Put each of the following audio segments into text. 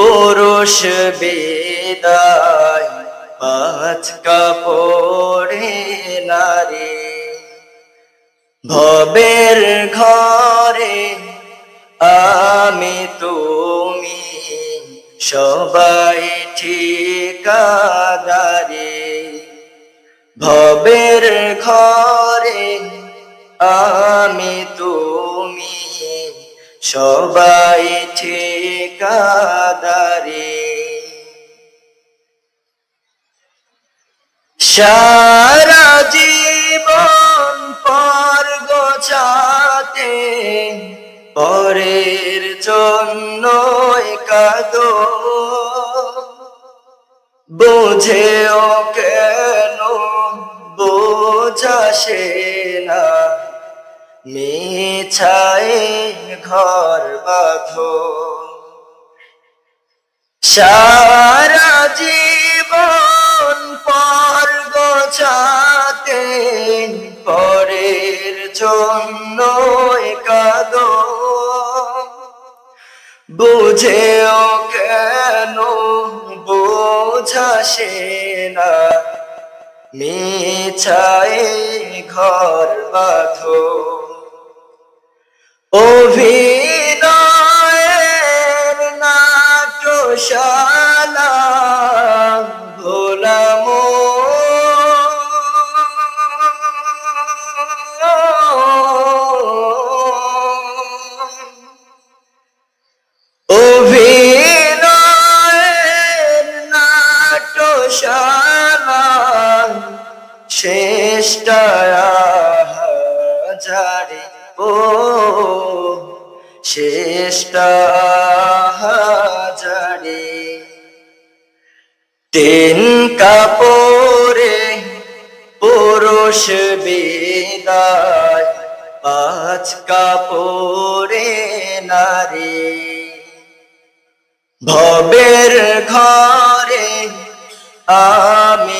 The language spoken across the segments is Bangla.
পুরুষ বেদায়, পাঁচ কাপড়ে নারী। ভবের ঘরে আমি তুমি, সবাই ঠিকাদারে। ভবের ঘরে আমি তুমি, সবাই ঠিকাদারে সারা জীবন পর গোছাতে, পরের জন্য কাদো। বোঝেও কেন বোঝাসে না মিছায় ঘর বাঁধো। সারা জীবন পর গোছাতে পরের জন্য কাদো বুঝেও কেন বোঝাসে না। মিছায় ঘর বাঁধো। অভিনয়ের শেষটায়া হাজারে ও শেষটা হাজারে। তিন কাপড়ে পুরুষ বিদায়, পাঁচ কাপড়ে নারী। ভবের ঘরে আমি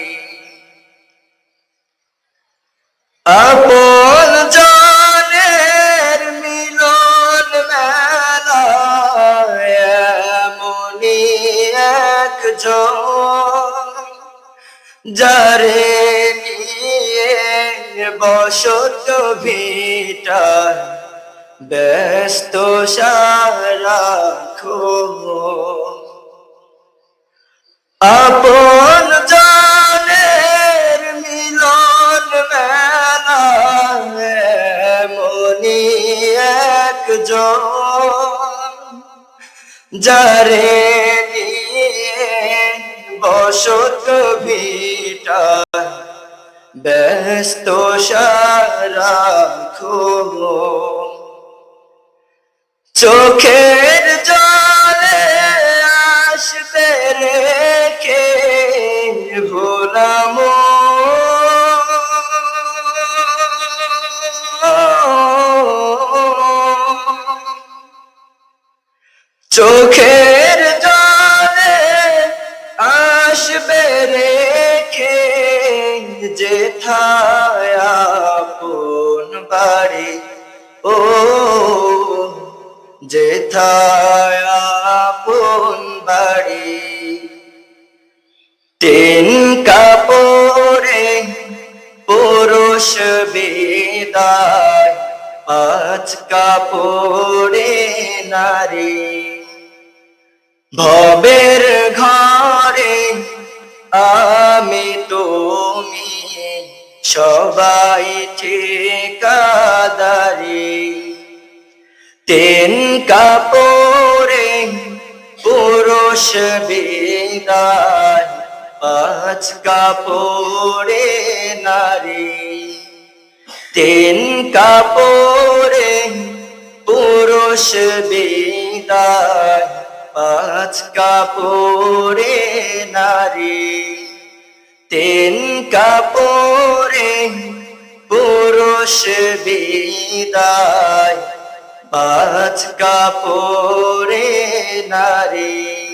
যারে নিয়ে বসত ভিটা ব্যস্ত সারা আপন জানের মিলন মেলা মনি একজন যারে নিয়ে বসত ভিটা ব্যস্ত সারা চোখের জলে আসবে রেখে ভোলাম। চোখের আসবে রেখে যেথায় আপন বাড়ি ও যেথায় আপন বাড়ি তিন কাপড়ে পুরুষ বিদায় পাঁচ কাপড়ে নারী ভবের ঘরে ঠিকাদারি তেন কাপড়ে পুরুষ বিদায়, পাঁচ কাপড়ে নারী। তিন কাপড়ে পুরুষ বিদায়, পাঁচ কাপড়ে নারী। তিন কাপড়ে পুরুষ বিদায়। পাঁচ কাপড়ে নারী